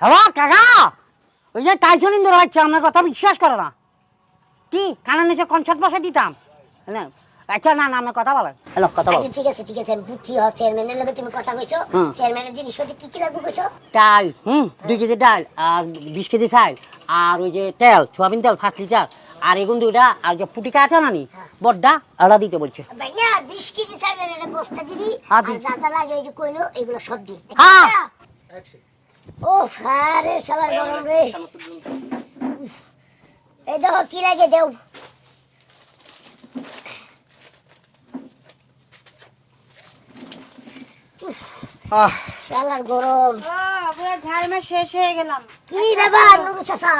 Hello কাকা! ওই যে টাইসন ইন্দুর হচ্ছে আপনার কথা বিশ্বাস করে না। কি কানা নিচে কনসার্ট বসে দিতাম? না আচ্ছা না না আপনার কথা বলেন হ্যালো কথা বল। আচ্ছা ঠিক আছে ঠিক আছে আমি বুঝছি হ চেয়ারম্যানের লগে তুমি কথা কইছো। চেয়ারম্যানের জিনিসপত্র কি কি লাগবে কইছো ডাল হুম দুই কেজি ডাল আর বিশ কেজি চাল আর ওই যে তেল সোয়াবিন তেল পাঁচ লিটার। আর এগুন দুইটা আর যে পুটিকা আছে না নি বড্ডা আড়া দিতে বলছে। ভাই না বিশ কেজি চাইবেন একটা বস্তা দিবি হ্যাঁ, আর যা যা লাগে ওই যে কইলো এগুলো সব দি হ্যাঁ। ও আরে গরম রে। এই দেখো কি লাগে দেও। আহ। শালার গরম। পুরো ঘামে শেষ হয়ে গেলাম। কি ব্যাপার নুরু চাচা?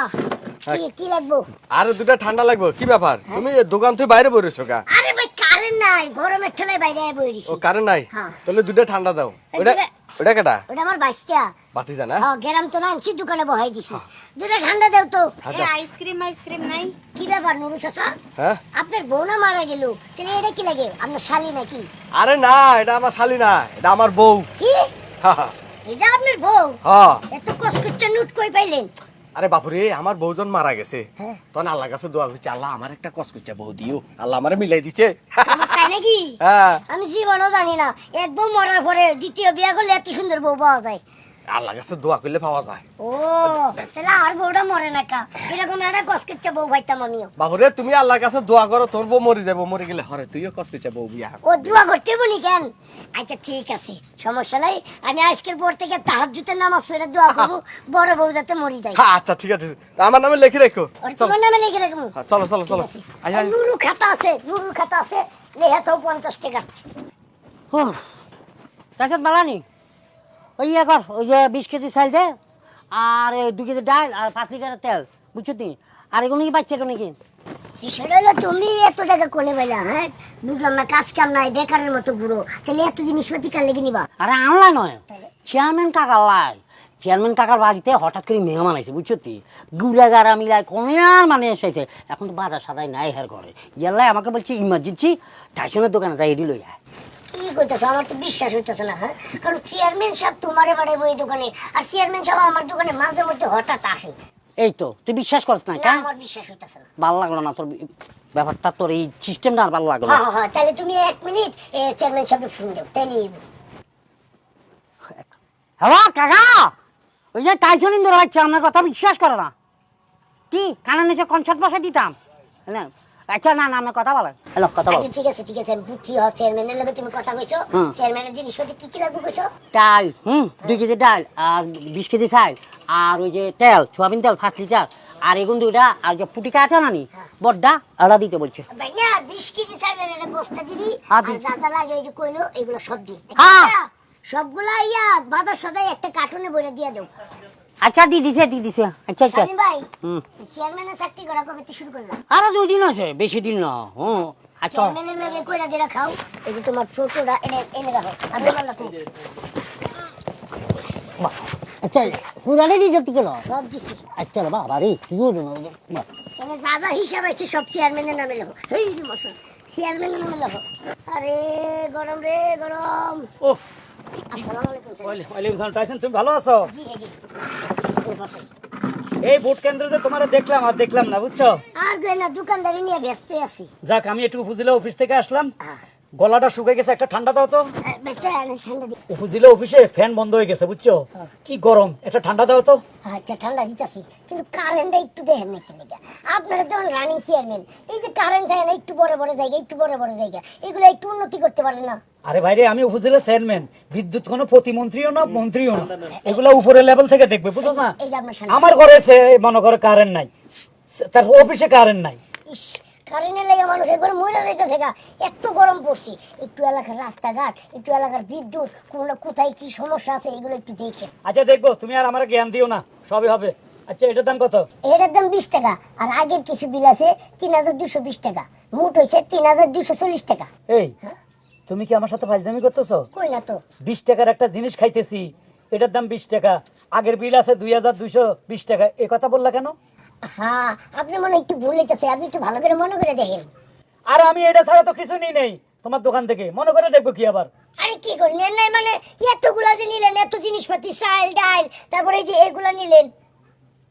কি কি লাগবো? আরে দুটা ঠান্ডা লাগবে কি ব্যাপার? তুমি এ দোকান থেকে বাইরে বসেছো কা আরে ভাই কারেন্ট নাই গরমের ঠেলায় বাইরে আয় বই ও কারেন্ট নাই? হ্যাঁ। তাহলে দুটা ঠান্ডা দাও। ওটা ওটা কেটা ওটা আমার বাইশটা বাতি জানা হ্যাঁ গেরাম তো না আনছি দোকানে বহাই দিছি। দুটো ঠান্ডা দেও তো। এই আইসক্রিম আইসক্রিম নাই। কি ব্যাপার নুরু চাচা? হ্যাঁ? আপনার বউ না মারা গেল? তাহলে এটা কি লাগে? আপনার শালি নাকি? আরে না এটা আমার শালি না এটা আমার বউ। কি? হা, হা, এটা আপনার বউ? হ্যাঁ। এত কসকচ্চা নুট কই পাইলেন? আরে বাপুরে আমার বউজন মারা গেছে। হ্যাঁ। তখন আল্লাহ কাছে দোয়া করছি আল্লাহ আমার একটা কসকুচা বউ দিও। আল্লাহ আমারে মিলাই দিছে। নাকি হ্যাঁ। আমি জীবনও জানি না। মরার পরে দ্বিতীয় বিয়ে করলে এত সুন্দর বউ পাওয়া যায়। আল্লাহ কাছে দোয়া করলে পাওয়া যায়। ও তাহলে আর বউটা মরে না কা? এরকম একটা কসকচ্চা বউ পাইতাম আমিও। বাপুরে তুমি আল্লাহর কাছে দোয়া করো তোর বউ মরে যাব মরে গেলে হরে তুইও কসকুচা বউ বিয়া। ও দোয়া করতে বলি কেন? আচ্ছা ঠিক আছে সমস্যা নাই। আমি আজকের পর থেকে তাহার জুতে নামাজ পড়ে দোয়া করব বড় বউ যাতে মরি যায়। হ্যাঁ আচ্ছা ঠিক আছে। আমার নামে লিখে রেখো। তোমার নামে লিখে রাখব হ্যাঁ, চলো চলো চলো। নুরু খাতা আছে নুরু খাতা আছে। তো পঞ্চাশ টাকা। ও তাছাড়া বালানি। ওই ইয়ে কর ওই যে বিশ কেজি চাল দে আর দুই কেজি ডাল আর পাঁচ লিটার তেল বুঝছ তুমি আর এগুলো কি বাচ্চা কোনো কি? হলো তুমি এত টাকা কোনে পেলা হ্যাঁ? বুঝলাম না কাজ কাম নাই বেকারের মতো বুড়ো তাহলে এত জিনিসপাতি কার লেগে নিবা? আরে আনলাই নয়? চেয়ারম্যান কাকার লাই। চেয়ারম্যান কাকার বাড়িতে হঠাৎ করে মেহমান আইছে বুঝছ তুই গুড়া গাড়া মিলাই কোনে আর মানে এসেছে। এখন তো বাজার সাজাই নাই হের ঘরে। ইয়াল্লাই আমাকে বলছে ইমার্জেন্সি টাইসনের দোকানে যাই এটি লই আয়। কি আমার তো বিশ্বাস হইতেছে না হ্যাঁ? কারণ চেয়ারম্যান সাহেব তোমারে বাড়াইবো এই দোকানে আর চেয়ারম্যান সাহেব আমার দোকানে মাঝে মধ্যে হঠাৎ আসে। এই তো তুই বিশ্বাস করছ না কেন আমার বিশ্বাস হইতেছে না। ভালো লাগল না তোর ব্যাপারটা তোর এই সিস্টেমটা আর ভালো লাগল হ্যাঁ হ্যাঁ হ্যাঁ তাহলে তুমি এক মিনিট চেয়ারম্যান সাহেবকে ফোন দাও তাহলে হ্যালো কাকা! ওই যে টাইসন ইন্দুর হচ্ছে আপনার কথা বিশ্বাস করে না। কি? কানা নিচে কনসার্ট বসে দিতাম? না আচ্ছা না না আপনার কথা বলেন হ্যালো কথা বল। আচ্ছা ঠিক আছে ঠিক আছে আমি বুঝছি হ চেয়ারম্যানের লগে তুমি কথা কইছো। চেয়ারম্যানের জিনিসপত্র কি কি লাগবে কইছো? ডাল হুম দুই কেজি ডাল আর বিশ কেজি চাল আর ওই যে তেল সোয়াবিন তেল পাঁচ লিটার। আর এগুন দুইটা আর যে পুটিকা আছে না নি বড্ডা আড়া দিতে বলছে। ভাই না বিশ কেজি একটা বস্তা দিবি। হ্যাঁ, আর যা যা লাগে ওই যে কইলো এগুলো সব দি হ্যাঁ। সবগুলা ইয়া বাজার সদাই একটা কার্টুনে বইরে দিয়ে দাও। আচ্ছা দি দিছে দি দিছে। আচ্ছা আচ্ছা। ভাই হুম। চেয়ারম্যানের চাকরি করা কবে থেকে শুরু করলাম আরও দুই দিন আছে বেশি দিন না। হুম আচ্ছা। চেয়ারম্যানের লগে কইরা দিরা খাও এই যে তোমার ফটোটা এনে এনে রাখো। আমি রাখো আচ্ছা পুরানি দিছ তুই কেন সব দিছি। আচ্ছা রে বাবা রে কি করব বাহ। যা যা হিসাব আছে সব চেয়ারম্যানের নামে লেখো। এই যে চেয়ারম্যানের নামে লেখো। আরে গরম রে গরম। উফ। আসসালামু আলাইকুম স্যার। ওয়ালাইকুম সালাম টাইসন তুমি ভালো আছো? জি জি এই বসে কেন্দ্রতে তোমার দেখলাম আর দেখলাম না বুঝছ? আর গয়না দোকানদারি নিয়ে ব্যস্ত আছি। যাক আমি একটু উপজেলা অফিস থেকে আসলাম। হ্যাঁ। গলাটা শুকিয়ে গেছে একটা ঠান্ডা দাও তো। উপজেলা অফিসে ফ্যান বন্ধ হয়ে গেছে বুঝছ? কি গরম একটা ঠান্ডা দাও তো। আচ্ছা ঠান্ডা দিতেছি কিন্তু কারেন্টটা একটু দেখেন না কেলে আপনারা যখন রানিং চেয়ারম্যান এই যে কারেন্ট থাকে না একটু বড় বড় জায়গা একটু বড় বড় জায়গা এগুলো একটু উন্নতি করতে পারে না? আরে ভাইরে আমি উপজেলা চেয়ারম্যান বিদ্যুৎ কোনো প্রতিমন্ত্রীও না মন্ত্রীও না। এগুলো উপরের লেভেল থেকে দেখবে বুঝছ না? আমার ঘরে সে মনে করে কারেন্ট নাই। তার অফিসে কারেন্ট নাই। কারেন্টের লেগে মানুষ একবার মরে গা। এত গরম পড়ছে। একটু এলাকার রাস্তাঘাট একটু এলাকার বিদ্যুৎ কোন কোথায় কি সমস্যা আছে এগুলো একটু দেখে। আচ্ছা দেখব। তুমি আর আমার জ্ঞান দিও না। সবই হবে। আচ্ছা এটার দাম কত? এটার দাম বিশ টাকা। আর আগের কিছু বিল আছে তিন হাজার দুশো বিশ টাকা। মুট হয়েছে তিন হাজার দুশো চল্লিশ টাকা। এই তুমি কি আমার সাথে ফাজদামি করতেছো? কই না তো। বিশ টাকার একটা জিনিস খাইতেছি। এটার দাম বিশ টাকা। আগের বিল আছে দুই হাজার দুইশো বিশ টাকা। এ কথা বললা কেন? হ্যাঁ আপনি মনে একটু ভুল আপনি একটু ভালো করে মনে করে দেখেন। আর আমি এটা ছাড়া তো কিছু নিই নেই তোমার দোকান থেকে। মনে করে দেখব কি আবার। আরে কি করে নেন নাই মানে এতগুলা যে নিলেন এত জিনিসপাতি চাল ডাল তারপরে এই যে এগুলা নিলেন।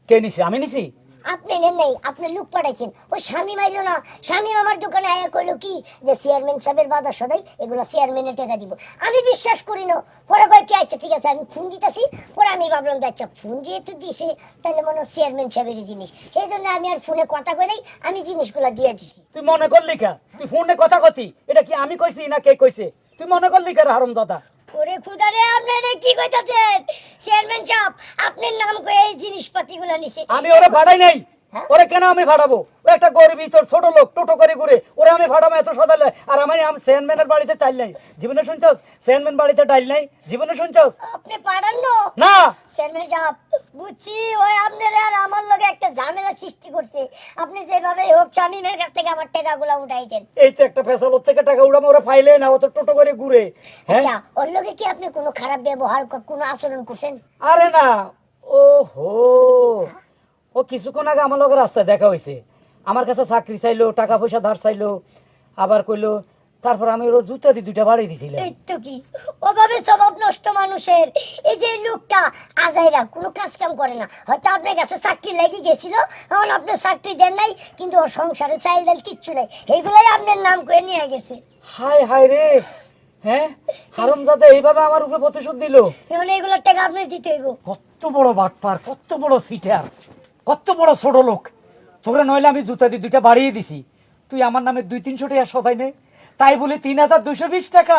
কে নিছি? আমি নিছি? আপনি নেন নাই, আপনি লুক পাঠাইছেন। ওই স্বামী মাইলো না। স্বামী আমার দোকানে আয়া কইলো কি, যে চেয়ারম্যান সাহেবের বাধা সদাই এগুলো চেয়ারম্যানের টাকা দিব। আমি বিশ্বাস করি না। পরে কয়, কি আচ্ছা ঠিক আছে, আমি ফোন দিতেছি। পরে আমি ভাবলাম আচ্ছা ফোন যেহেতু দিছে তাহলে মনে হয় চেয়ারম্যান সাহেবেরই জিনিস। সেই জন্য আমি আর ফোনে কথা কই নাই, আমি জিনিসগুলো দিয়ে দিছি। তুই মনে করলি কা? তুই ফোনে কথা কতি? এটা কি আমি কইছি না কে কইছে? তুই মনে করলি কা হারম দাদা ওরে খুদারে, আপনারা কি কইতাছেন চেয়ারম্যান সাহেব, আপনার নাম কয়ে এই জিনিসপাতিগুলো নিছে আমি ওরে ভাড়াই নাই? ওরে কেন আমি ভাড়াবো ও একটা গরিবই তোর ছোট লোক টোটো করে ঘুরে ওরে আমি ভাড়াবো এত সদালে। আর আমি আমি চেয়ারম্যানের বাড়িতে চাইল নাই। জীবনে শুনছস? চেয়ারম্যান বাড়িতে ডাইল নাই? জীবনে শুনছস? আপনি পারেন না। না! চেয়ারম্যান সাহেব বুঝছি ওই আপনার আর আমার লগে একটা ঝামেলা সৃষ্টি করছে। আপনি যেভাবে হোক স্বামীমের কাছ থেকে আমার টাকা টাকাগুলো উঠাইতেন এই তো একটা পেশাল ওর থেকে টাকা উড়াম ওরা ফাইলে না ও তো টোটো করে ঘুরে হ্যাঁ? আচ্ছা ওর লগে কি আপনি কোনো খারাপ ব্যবহার কোনো আচরণ করছেন? আরে না ও হো ও কিছুক্ষণ আগে আমার লগে রাস্তায় দেখা হয়েছে আমার কাছে চাকরি চাইলো টাকা পয়সা ধার চাইলো আবার কইলো তারপর আমি ওর জুতা দিয়ে দুইটা বাড়ি দিছিলাম। এই তো কি? ওভাবে স্বভাব নষ্ট মানুষের। এই যে লোকটা আজাইরা কোনো কাজ কাম করে না। হয়তো আপনার কাছে চাকরি লেগে গেছিল এখন আপনি চাকরি দেন নাই কিন্তু ওর সংসারে চাইল ডাল কিচ্ছু নাই। এইগুলোই আপনার নাম করে নিয়ে গেছে। হায় হায় রে! হ্যাঁ? হারম যাতে এইভাবে আমার উপরে প্রতিশোধ দিল? এখন এইগুলোর টাকা আপনি দিতে হইব। কত বড় বাটপার কত বড় সিটার। কত বড় ছোট লোক। তোরা নইলে আমি জুতা দিয়ে দুইটা বাড়িয়ে দিছি। তুই আমার নামে দুই তিনশো টাকা সবাই নে। তাই বলে তিন হাজার দুশো বিশ টাকা।